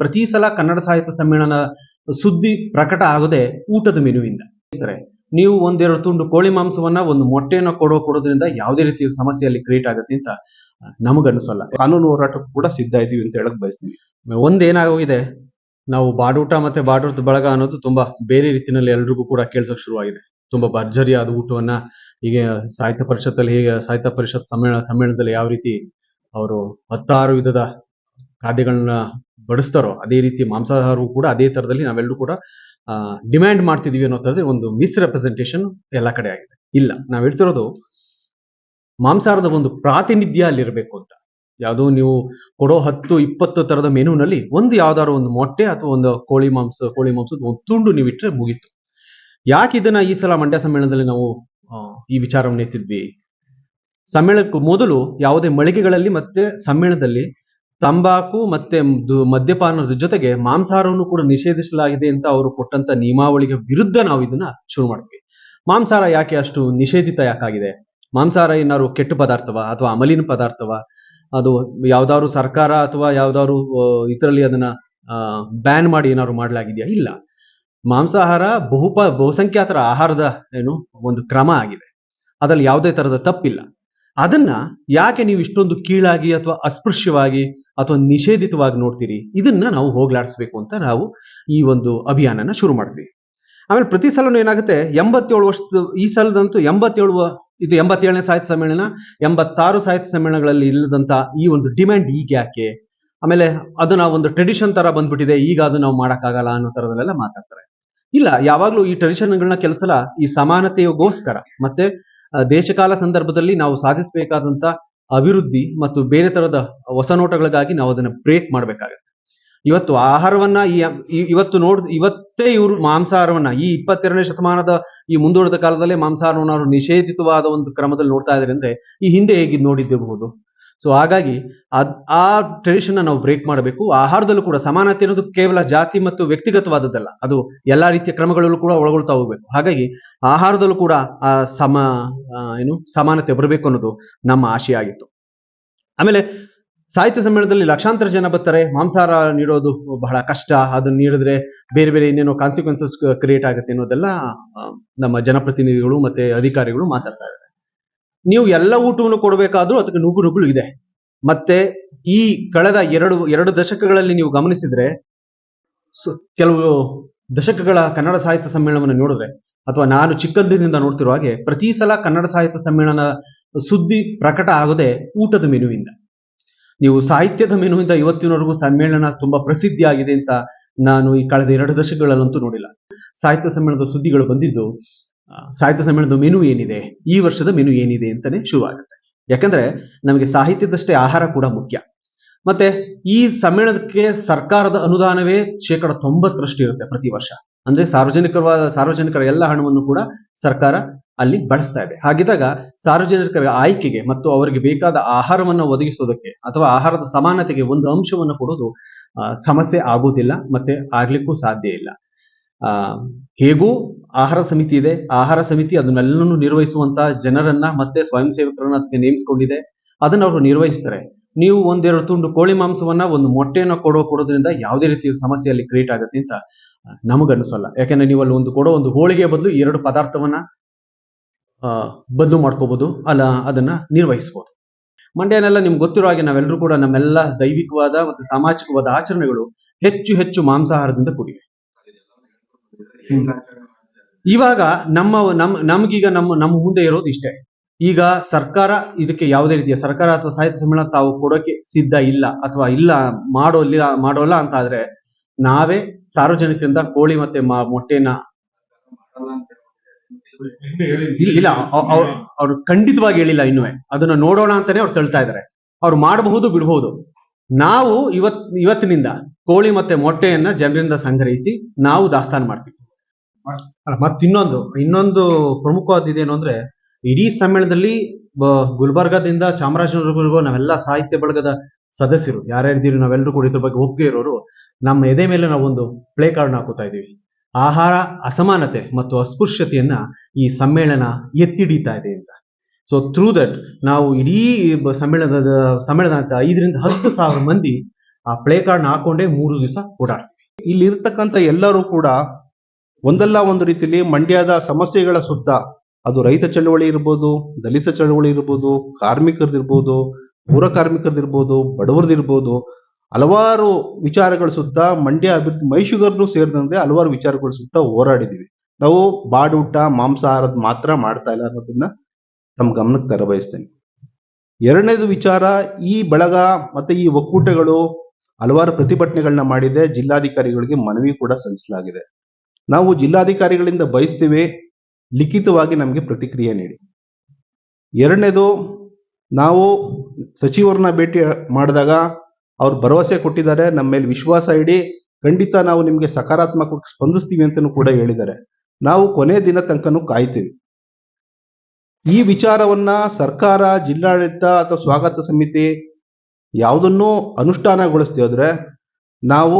ಪ್ರತಿ ಸಲ ಕನ್ನಡ ಸಾಹಿತ್ಯ ಸಮ್ಮೇಳನ ಸುದ್ದಿ ಪ್ರಕಟ ಆಗದೆ ಊಟದ ಮೆನುವಿಂದ. ನೀವು ಒಂದೆರಡು ತುಂಡು ಕೋಳಿ ಮಾಂಸವನ್ನ ಒಂದು ಮೊಟ್ಟೆಯನ್ನು ಕೊಡೋ ಕೊಡೋದ್ರಿಂದ ಯಾವುದೇ ರೀತಿಯ ಸಮಸ್ಯೆಯಲ್ಲಿ ಕ್ರಿಯೇಟ್ ಆಗುತ್ತೆ ಅಂತ ನಮಗನ್ನಿಸಲ್ಲ. ಕಾನೂನು ಹೋರಾಟಕ್ಕೂ ಕೂಡ ಸಿದ್ಧ ಇದೀವಿ ಅಂತ ಹೇಳಕ್ ಬಯಸ್ತೀವಿ ಒಂದೇನಾಗೋಗಿದೆ, ನಾವು ಬಾಡೂಟ ಮತ್ತೆ ಬಾಡೂಟದ ಬಳಗ ಅನ್ನೋದು ತುಂಬಾ ಬೇರೆ ರೀತಿಯಲ್ಲಿ ಎಲ್ರಿಗೂ ಕೂಡ ಕೇಳ್ಸಕ್ ಶುರುವಾಗಿದೆ. ತುಂಬಾ ಭರ್ಜರಿಯಾದ ಊಟವನ್ನ ಹೀಗೆ ಸಾಹಿತ್ಯ ಪರಿಷತ್ತಲ್ಲಿ ಹೀಗೆ ಸಾಹಿತ್ಯ ಪರಿಷತ್ ಸಮ್ಮೇಳನ ಸಮ್ಮೇಳನದಲ್ಲಿ ಯಾವ ರೀತಿ ಅವರು ಹತ್ತಾರು ವಿಧದ ಖಾದ್ಯಗಳನ್ನ ಬಡಿಸ್ತಾರೋ, ಅದೇ ರೀತಿ ಮಾಂಸಾಹಾರವು ಕೂಡ ಅದೇ ತರದಲ್ಲಿ ನಾವೆಲ್ಲರೂ ಕೂಡ ಡಿಮ್ಯಾಂಡ್ ಮಾಡ್ತಿದೀವಿ ಅನ್ನೋ ತರದಲ್ಲಿ ಒಂದು ಮಿಸ್ ರೆಪ್ರೆಸೆಂಟೇಷನ್ ಎಲ್ಲ ಕಡೆ ಆಗಿದೆ. ಇಲ್ಲ, ನಾವು ಹೇಳ್ತಿರೋದು ಮಾಂಸಾಹಾರದ ಒಂದು ಪ್ರಾತಿನಿಧ್ಯ ಅಲ್ಲಿರ್ಬೇಕು ಅಂತ. ಯಾವುದೋ ನೀವು ಕೊಡೋ ಹತ್ತು, ಇಪ್ಪತ್ತು ತರದ ಮೆನುನಲ್ಲಿ ಒಂದು ಯಾವ್ದಾದ್ರು ಒಂದು ಮೊಟ್ಟೆ ಅಥವಾ ಒಂದು ಕೋಳಿ ಮಾಂಸ, ಕೋಳಿ ಮಾಂಸದ ಒಂದು ತುಂಡು ನೀವು ಇಟ್ಟರೆ ಮುಗೀತು. ಯಾಕೆ ಇದನ್ನ ಈ ಸಲ ಮಂಡ್ಯ ಸಮ್ಮೇಳನದಲ್ಲಿ ನಾವು ಈ ವಿಚಾರವನ್ನು ಎತ್ತಿದ್ವಿ? ಸಮ್ಮೇಳನಕ್ಕೂ ಮೊದಲು ಯಾವುದೇ ಮಳಿಗೆಗಳಲ್ಲಿ ಮತ್ತೆ ಸಮ್ಮೇಳನದಲ್ಲಿ ತಂಬಾಕು ಮತ್ತೆ ಮದ್ಯಪಾನದ ಜೊತೆಗೆ ಮಾಂಸಾಹಾರವನ್ನು ಕೂಡ ನಿಷೇಧಿಸಲಾಗಿದೆ ಅಂತ ಅವರು ಕೊಟ್ಟಂತ ನಿಯಮಾವಳಿಗೆ ವಿರುದ್ಧ ನಾವು ಇದನ್ನ ಶುರು ಮಾಡ್ತೀವಿ ಮಾಂಸಾಹಾರ ಯಾಕೆ ಅಷ್ಟು ನಿಷೇಧಿತ ಯಾಕಾಗಿದೆ? ಮಾಂಸಾಹಾರ ಏನಾದ್ರು ಕೆಟ್ಟ ಪದಾರ್ಥವ ಅಥವಾ ಅಮಲಿನ ಪದಾರ್ಥವ? ಅದು ಯಾವ್ದಾದ್ರು ಸರ್ಕಾರ ಅಥವಾ ಯಾವ್ದಾದ್ರು ಇದರಲ್ಲಿ ಅದನ್ನ ಬ್ಯಾನ್ ಮಾಡಿ ಏನಾದ್ರು ಮಾಡಲಾಗಿದೆಯಾ? ಇಲ್ಲ. ಮಾಂಸಾಹಾರ ಬಹುಪ, ಬಹುಸಂಖ್ಯಾತರ ಆಹಾರದ, ಏನು, ಒಂದು ಕ್ರಮ ಆಗಿದೆ. ಅದ್ರಲ್ಲಿ ಯಾವುದೇ ತರದ ತಪ್ಪಿಲ್ಲ. ಅದನ್ನ ಯಾಕೆ ನೀವು ಇಷ್ಟೊಂದು ಕೀಳಾಗಿ ಅಥವಾ ಅಸ್ಪೃಶ್ಯವಾಗಿ ಅಥವಾ ನಿಷೇಧಿತವಾಗಿ ನೋಡ್ತೀರಿ? ಇದನ್ನ ನಾವು ಹೋಗ್ಲಾಡಿಸ್ಬೇಕು ಅಂತ ನಾವು ಈ ಒಂದು ಅಭಿಯಾನನ ಶುರು ಮಾಡಿದ್ವಿ ಆಮೇಲೆ ಪ್ರತಿ ಸಲನೂ ಏನಾಗುತ್ತೆ? ಎಂಬತ್ತೇಳು ವರ್ಷದ, ಈ ಸಲದಂತೂ ಎಂಬತ್ತೇಳು, ಇದು ಎಂಬತ್ತೇಳನೇ ಸಾಹಿತ್ಯ ಸಮ್ಮೇಳನ, ಎಂಬತ್ತಾರು ಸಾಹಿತ್ಯ ಸಮ್ಮೇಳನಗಳಲ್ಲಿ ಇಲ್ಲದಂತ ಈ ಒಂದು ಡಿಮ್ಯಾಂಡ್ ಈಗ ಯಾಕೆ? ಆಮೇಲೆ ಅದು ನಾವು ಒಂದು ಟ್ರೆಡಿಷನ್ ತರ ಬಂದ್ಬಿಟ್ಟಿದೆ, ಈಗ ಅದು ನಾವು ಮಾಡಕ್ಕಾಗಲ್ಲ ಅನ್ನೋ ತರದಲ್ಲೆಲ್ಲ ಮಾತಾಡ್ತಾರೆ. ಇಲ್ಲ, ಯಾವಾಗ್ಲೂ ಈ ಟ್ರೆಡಿಷನ್ಗಳನ್ನ ಕೆಲಸಲ ಸಲ ಈ ಸಮಾನತೆಗೋಸ್ಕರ. ಮತ್ತೆ ದೇಶಕಾಲ ಸಂದರ್ಭದಲ್ಲಿ ನಾವು ಸಾಧಿಸಬೇಕಾದಂತ ಅಭಿವೃದ್ಧಿ ಮತ್ತು ಬೇರೆ ತರದ ಹೊಸ ನೋಟಗಳಿಗಾಗಿ ನಾವು ಅದನ್ನ ಬ್ರೇಕ್ ಮಾಡ್ಬೇಕಾಗತ್ತೆ. ಇವತ್ತು ಆಹಾರವನ್ನ ಈ ಇವತ್ತು ನೋಡ್, ಇವತ್ತೇ ಇವರು ಮಾಂಸಾಹಾರವನ್ನ, ಈ ಇಪ್ಪತ್ತೆರಡನೇ ಶತಮಾನದ ಈ ಮುಂದೂಡಿದ ಕಾಲದಲ್ಲೇ ಮಾಂಸಾಹಾರವನ್ನು ನಿಷೇಧಿತವಾದ ಒಂದು ಕ್ರಮದಲ್ಲಿ ನೋಡ್ತಾ ಇದ್ದಾರೆ ಅಂದ್ರೆ ಈ ಹಿಂದೆ ಹೇಗಿದ್ ನೋಡಿದ್ದಿರಬಹುದು ಸೊ ಹಾಗಾಗಿ ಅದ್, ಆ ಟ್ರೆಡಿಷನ್ ನಾವು ಬ್ರೇಕ್ ಮಾಡಬೇಕು. ಆಹಾರದಲ್ಲೂ ಕೂಡ ಸಮಾನತೆ ಅನ್ನೋದು ಕೇವಲ ಜಾತಿ ಮತ್ತು ವ್ಯಕ್ತಿಗತವಾದದ್ದಲ್ಲ. ಅದು ಎಲ್ಲಾ ರೀತಿಯ ಕ್ರಮಗಳಲ್ಲೂ ಕೂಡ ಒಳಗೊಳ್ತಾ ಹೋಗ್ಬೇಕು. ಹಾಗಾಗಿ ಆಹಾರದಲ್ಲೂ ಕೂಡ ಆ ಸಮ ಏನು ಸಮಾನತೆ ಬರಬೇಕು ಅನ್ನೋದು ನಮ್ಮ ಆಶಯ ಆಗಿತ್ತು ಆಮೇಲೆ ಸಾಹಿತ್ಯ ಸಮ್ಮೇಳನದಲ್ಲಿ ಲಕ್ಷಾಂತರ ಜನ ಬರ್ತಾರೆ. ಮಾಂಸಾಹಾರ ನೀಡೋದು ಬಹಳ ಕಷ್ಟ. ಅದನ್ನ ನೀಡಿದ್ರೆ ಬೇರೆ ಬೇರೆ ಇನ್ನೇನೋ ಕಾನ್ಸಿಕ್ವೆನ್ಸಸ್ ಕ್ರಿಯೇಟ್ ಆಗುತ್ತೆ ಅನ್ನೋದೆಲ್ಲ ನಮ್ಮ ಜನಪ್ರತಿನಿಧಿಗಳು ಮತ್ತೆ ಅಧಿಕಾರಿಗಳು ಮಾತಾಡ್ತಾ ನೀವು ಎಲ್ಲ ಊಟವನ್ನು ಕೊಡಬೇಕಾದ್ರೂ ಅದಕ್ಕೆ ನುಗ್ಗುಳು ಇದೆ. ಮತ್ತೆ ಈ ಕಳೆದ ಎರಡು ಎರಡು ದಶಕಗಳಲ್ಲಿ ನೀವು ಗಮನಿಸಿದ್ರೆ ಕೆಲವು ದಶಕಗಳ ಕನ್ನಡ ಸಾಹಿತ್ಯ ಸಮ್ಮೇಳನವನ್ನು ನೋಡಿದ್ರೆ, ಅಥವಾ ನಾನು ಚಿಕ್ಕಂದಿನಿಂದ ನೋಡ್ತಿರೋ ಹಾಗೆ, ಪ್ರತಿ ಸಲ ಕನ್ನಡ ಸಾಹಿತ್ಯ ಸಮ್ಮೇಳನ ಸುದ್ದಿ ಪ್ರಕಟ ಆಗದೆ ಊಟದ ಮೆನುವಿಂದ. ನೀವು ಸಾಹಿತ್ಯದ ಮೆನುವಿಂದ ಇವತ್ತಿನವರೆಗೂ ಸಮ್ಮೇಳನ ತುಂಬಾ ಪ್ರಸಿದ್ಧಿಯಾಗಿದೆ ಅಂತ ನಾನು ಈ ಕಳೆದ ಎರಡು ದಶಕಗಳಲ್ಲಂತೂ ನೋಡಿಲ್ಲ. ಸಾಹಿತ್ಯ ಸಮ್ಮೇಳನದ ಸುದ್ದಿಗಳು ಬಂದಿದ್ದು ಸಾಹಿತ್ಯ ಸಮ್ಮೇಳನದ ಮೆನು ಏನಿದೆ? ಈ ವರ್ಷದ ಮೆನು ಏನಿದೆ ಅಂತಾನೆ ಶುರುವಾಗುತ್ತೆ. ಯಾಕಂದ್ರೆ ನಮಗೆ ಸಾಹಿತ್ಯದಷ್ಟೇ ಆಹಾರ ಕೂಡ ಮುಖ್ಯ. ಮತ್ತೆ ಈ ಸಮ್ಮೇಳನಕ್ಕೆ ಸರ್ಕಾರದ ಅನುದಾನವೇ ಶೇಕಡ ತೊಂಬತ್ತರಷ್ಟು ಇರುತ್ತೆ ಪ್ರತಿ ವರ್ಷ. ಅಂದ್ರೆ ಸಾರ್ವಜನಿಕರವಾದ ಸಾರ್ವಜನಿಕರ ಎಲ್ಲ ಹಣವನ್ನು ಕೂಡ ಸರ್ಕಾರ ಅಲ್ಲಿ ಬಳಸ್ತಾ ಇದೆ. ಹಾಗಿದ್ದಾಗ ಸಾರ್ವಜನಿಕರ ಆಯ್ಕೆಗೆ ಮತ್ತು ಅವರಿಗೆ ಬೇಕಾದ ಆಹಾರವನ್ನು ಒದಗಿಸೋದಕ್ಕೆ ಅಥವಾ ಆಹಾರದ ಸಮಾನತೆಗೆ ಒಂದು ಅಂಶವನ್ನು ಕೊಡೋದು ಸಮಸ್ಯೆ ಆಗೋದಿಲ್ಲ ಮತ್ತೆ ಆಗ್ಲಿಕ್ಕೂ ಸಾಧ್ಯ ಇಲ್ಲ. ಹೇಗೂ ಆಹಾರ ಸಮಿತಿ ಇದೆ. ಆಹಾರ ಸಮಿತಿ ಅದನ್ನೆಲ್ಲನೂ ನಿರ್ವಹಿಸುವಂತ ಜನರನ್ನ ಮತ್ತೆ ಸ್ವಯಂ ಸೇವಕರನ್ನ ಅದಕ್ಕೆ ನೇಮಿಸ್ಕೊಂಡಿದೆ. ಅದನ್ನ ಅವರು ನಿರ್ವಹಿಸ್ತಾರೆ. ನೀವು ಒಂದೆರಡು ತುಂಡು ಕೋಳಿ ಮಾಂಸವನ್ನ ಒಂದು ಮೊಟ್ಟೆಯನ್ನು ಕೊಡೋ ಕೊಡೋದ್ರಿಂದ ಯಾವುದೇ ರೀತಿಯ ಸಮಸ್ಯೆಯಲ್ಲಿ ಕ್ರಿಯೇಟ್ ಆಗುತ್ತೆ ಅಂತ ನಮಗನ್ನಿಸಲ್ಲ. ಯಾಕಂದ್ರೆ ನೀವು ಅಲ್ಲಿ ಒಂದು ಕೊಡೋ ಒಂದು ಹೋಳಿಗೆ ಬದಲು ಎರಡು ಪದಾರ್ಥವನ್ನ ಬದಲು ಮಾಡ್ಕೋಬಹುದು ಅಲ್ಲ, ಅದನ್ನ ನಿರ್ವಹಿಸಬಹುದು ಮಂಡ್ಯನೆಲ್ಲ ನಿಮ್ಗೆ ಗೊತ್ತಿರೋ ಹಾಗೆ ನಾವೆಲ್ಲರೂ ಕೂಡ ನಮ್ಮೆಲ್ಲ ದೈವಿಕವಾದ ಮತ್ತು ಸಾಮಾಜಿಕವಾದ ಆಚರಣೆಗಳು ಹೆಚ್ಚು ಹೆಚ್ಚು ಮಾಂಸಾಹಾರದಿಂದ ಕೂಡಿವೆ. ಇವಾಗ ನಮ್ಮ, ನಮ್, ನಮ್ಗೀಗ ನಮ್ಮ ನಮ್ಮ ಮುಂದೆ ಇರೋದು ಇಷ್ಟೇ. ಈಗ ಸರ್ಕಾರ ಇದಕ್ಕೆ ಯಾವುದೇ ರೀತಿಯ ಸರ್ಕಾರ ಅಥವಾ ಸಾಹಿತ್ಯ ಸಮ್ಮೇಳನ ತಾವು ಕೊಡೋಕೆ ಸಿದ್ಧ ಇಲ್ಲ ಅಥವಾ ಇಲ್ಲ ಮಾಡೋಲ್ಲ ಮಾಡೋಲ್ಲ ಅಂತ ಆದ್ರೆ ನಾವೇ ಸಾರ್ವಜನಿಕರಿಂದ ಕೋಳಿ ಮತ್ತೆ ಮೊಟ್ಟೆನ ಇಲ್ಲ ಅವ್ರು ಖಂಡಿತವಾಗಿ ಹೇಳಿಲ್ಲ ಇನ್ನು ಅದನ್ನ ನೋಡೋಣ ಅಂತಾನೆ ಅವ್ರು ತಳ್ತಾ ಇದಾರೆ. ಅವ್ರು ಮಾಡಬಹುದು, ಬಿಡಬಹುದು. ನಾವು ಇವತ್, ಇವತ್ತಿನಿಂದ ಕೋಳಿ ಮತ್ತೆ ಮೊಟ್ಟೆಯನ್ನ ಜನರಿಂದ ಸಂಗ್ರಹಿಸಿ ನಾವು ದಾಸ್ತಾನು ಮಾಡ್ತೀವಿ. ಮತ್ತೆ ಇನ್ನೊಂದು ಇನ್ನೊಂದು ಪ್ರಮುಖವಾದ ಇದೇನು ಅಂದ್ರೆ, ಇಡೀ ಸಮ್ಮೇಳನದಲ್ಲಿ ಗುಲ್ಬರ್ಗಾದಿಂದ ಚಾಮರಾಜನಗರವರೆಗೂ ನಾವೆಲ್ಲ ಸಾಹಿತ್ಯ ಬಳಗದ ಸದಸ್ಯರು, ಯಾರ್ಯಾರಿದ್ದೀರಿ ನಾವೆಲ್ಲರೂ ಕೂಡ ಇದ್ರ ಬಗ್ಗೆ ಒಪ್ಪಿಗೆ ಇರೋರು, ನಮ್ಮ ಎದೆ ಮೇಲೆ ನಾವೊಂದು ಪ್ಲೇ ಕಾರ್ಡ್ ಹಾಕೋತಾ ಇದೀವಿ ಆಹಾರ ಅಸಮಾನತೆ ಮತ್ತು ಅಸ್ಪೃಶ್ಯತೆಯನ್ನ ಈ ಸಮ್ಮೇಳನ ಎತ್ತಿಡಿತಾ ಇದೆ ಅಂತ. ಸೊ ಥ್ರೂ ದಟ್ ನಾವು ಇಡೀ ಸಮ್ಮೇಳನದ ಸಮ್ಮೇಳನ ಐದರಿಂದ ಹತ್ತು ಸಾವಿರ ಮಂದಿ ಆ ಪ್ಲೇ ಕಾರ್ಡ್ ಹಾಕೊಂಡೇ ಮೂರು ದಿವಸ ಓಡಾಡ್ತೀವಿ. ಇಲ್ಲಿ ಇರ್ತಕ್ಕಂಥ ಎಲ್ಲರೂ ಕೂಡ ಒಂದಲ್ಲ ಒಂದು ರೀತಿಯಲ್ಲಿ ಮಂಡ್ಯದ ಸಮಸ್ಯೆಗಳ ಸುತ್ತ ಅದು ರೈತ ಚಳವಳಿ ಇರ್ಬೋದು, ದಲಿತ ಚಳವಳಿ ಇರ್ಬೋದು ಕಾರ್ಮಿಕರದಿರ್ಬೋದು ಪೂರ ಕಾರ್ಮಿಕರದಿರ್ಬೋದು ಬಡವರದಿರ್ಬೋದು ಹಲವಾರು ವಿಚಾರಗಳ ಸುತ್ತ ಮಂಡ್ಯ ಅಭಿವೃದ್ಧಿ ಮೈಶುಗರ್ನು ಸೇರಿದಂತೆ ಹಲವಾರು ವಿಚಾರಗಳ ಸುತ್ತ ಹೋರಾಡಿದೀವಿ. ನಾವು ಬಾಡೂಟ ಮಾಂಸಾಹಾರದ ಮಾತ್ರ ಮಾಡ್ತಾ ಇಲ್ಲ ಅನ್ನೋದನ್ನ ನಮ್ಮ ಗಮನಕ್ಕೆ ತರಬಯಸ್ತೇನೆ ಎರಡನೇದು ವಿಚಾರ, ಈ ಬಳಗ ಮತ್ತೆ ಈ ಒಕ್ಕೂಟಗಳು ಹಲವಾರು ಪ್ರತಿಭಟನೆಗಳನ್ನ ಮಾಡಿದೆ, ಜಿಲ್ಲಾಧಿಕಾರಿಗಳಿಗೆ ಮನವಿ ಕೂಡ ಸಲ್ಲಿಸಲಾಗಿದೆ. ನಾವು ಜಿಲ್ಲಾಧಿಕಾರಿಗಳಿಂದ ಬಯಸ್ತೇವೆ, ಲಿಖಿತವಾಗಿ ನಮಗೆ ಪ್ರತಿಕ್ರಿಯೆ ನೀಡಿ. ಎರಡನೇದು, ನಾವು ಸಚಿವರನ್ನ ಭೇಟಿ ಮಾಡಿದಾಗ ಅವ್ರು ಭರವಸೆ ಕೊಟ್ಟಿದ್ದಾರೆ, ನಮ್ಮ ಮೇಲೆ ವಿಶ್ವಾಸ ಇಡಿ, ಖಂಡಿತ ನಾವು ನಿಮಗೆ ಸಕಾರಾತ್ಮಕವಾಗಿ ಸ್ಪಂದಿಸ್ತೀವಿ ಅಂತಲೂ ಕೂಡ ಹೇಳಿದ್ದಾರೆ. ನಾವು ಕೊನೆ ದಿನ ತನಕನೂ ಕಾಯ್ತೀವಿ. ಈ ವಿಚಾರವನ್ನ ಸರ್ಕಾರ, ಜಿಲ್ಲಾಡಳಿತ ಅಥವಾ ಸ್ವಾಗತ ಸಮಿತಿ ಯಾವುದನ್ನೂ ಅನುಷ್ಠಾನಗೊಳಿಸ್ತೀವಿ ನಾವು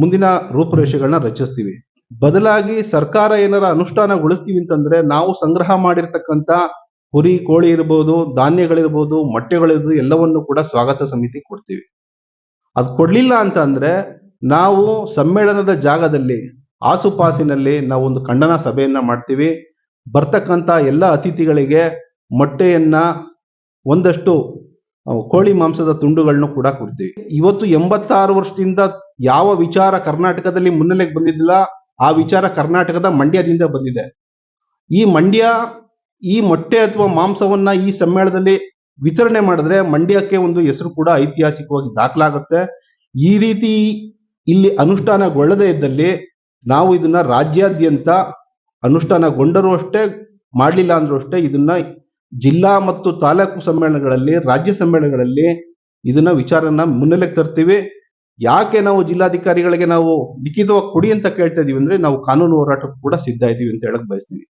ಮುಂದಿನ ರೂಪುರೇಷೆಗಳನ್ನ ರಚಿಸ್ತೀವಿ. ಬದಲಾಗಿ ಸರ್ಕಾರ ಏನಾರ ಅನುಷ್ಠಾನಗೊಳಿಸ್ತೀವಿ ಅಂತಂದ್ರೆ ನಾವು ಸಂಗ್ರಹ ಮಾಡಿರ್ತಕ್ಕಂಥ ಕುರಿ, ಕೋಳಿ ಇರ್ಬೋದು, ಧಾನ್ಯಗಳಿರ್ಬೋದು, ಮೊಟ್ಟೆಗಳಿರ್ಬೋದು, ಎಲ್ಲವನ್ನು ಕೂಡ ಸ್ವಾಗತ ಸಮಿತಿ ಕೊಡ್ತೀವಿ. ಅದು ಕೊಡ್ಲಿಲ್ಲ ಅಂತ ನಾವು ಸಮ್ಮೇಳನದ ಜಾಗದಲ್ಲಿ, ಆಸುಪಾಸಿನಲ್ಲಿ ನಾವು ಒಂದು ಖಂಡನಾ ಸಭೆಯನ್ನ ಮಾಡ್ತೀವಿ. ಬರ್ತಕ್ಕಂಥ ಎಲ್ಲ ಅತಿಥಿಗಳಿಗೆ ಮೊಟ್ಟೆಯನ್ನ ಒಂದಷ್ಟು ಕೋಳಿ ಮಾಂಸದ ತುಂಡುಗಳನ್ನು ಕೂಡ ಕೊಡ್ತೀವಿ. ಇವತ್ತು ಎಂಬತ್ತಾರು ವರ್ಷದಿಂದ ಯಾವ ವಿಚಾರ ಕರ್ನಾಟಕದಲ್ಲಿ ಮುನ್ನೆಲೆಗೆ ಬಂದಿದ್ದಿಲ್ಲ ಆ ವಿಚಾರ ಕರ್ನಾಟಕದ ಮಂಡ್ಯದಿಂದ ಬಂದಿದೆ. ಈ ಮಂಡ್ಯ, ಈ ಮೊಟ್ಟೆ ಅಥವಾ ಮಾಂಸವನ್ನ ಈ ಸಮ್ಮೇಳನದಲ್ಲಿ ವಿತರಣೆ ಮಾಡಿದ್ರೆ ಮಂಡ್ಯಕ್ಕೆ ಒಂದು ಹೆಸರು ಕೂಡ ಐತಿಹಾಸಿಕವಾಗಿ ದಾಖಲಾಗುತ್ತೆ. ಈ ರೀತಿ ಇಲ್ಲಿ ಅನುಷ್ಠಾನಗೊಳ್ಳದೇ ಇದ್ದಲ್ಲಿ ನಾವು ಇದನ್ನ ರಾಜ್ಯಾದ್ಯಂತ ಅನುಷ್ಠಾನಗೊಂಡರೂ ಅಷ್ಟೇ ಮಾಡಲಿಲ್ಲ ಅಂದ್ರೂ ಅಷ್ಟೇ ಇದನ್ನ ಜಿಲ್ಲಾ ಮತ್ತು ತಾಲೂಕು ಸಮ್ಮೇಳನಗಳಲ್ಲಿ, ರಾಜ್ಯ ಸಮ್ಮೇಳನಗಳಲ್ಲಿ ಇದನ್ನ ವಿಚಾರನ ಮುನ್ನೆಲೆಗೆ ತರ್ತೀವಿ. ಯಾಕೆ ನಾವು ಜಿಲ್ಲಾಧಿಕಾರಿಗಳಿಗೆ ನಾವು ಲಿಖಿತವಾಗಿ ಕೊಡಿ ಅಂತ ಕೇಳ್ತಾ ಇದೀವಿ ಅಂದ್ರೆ ನಾವು ಕಾನೂನು ಹೋರಾಟಕ್ಕೂ ಕೂಡ ಸಿದ್ಧ ಇದೀವಿ ಅಂತ ಹೇಳಕ್ ಬಯಸ್ತೀನಿ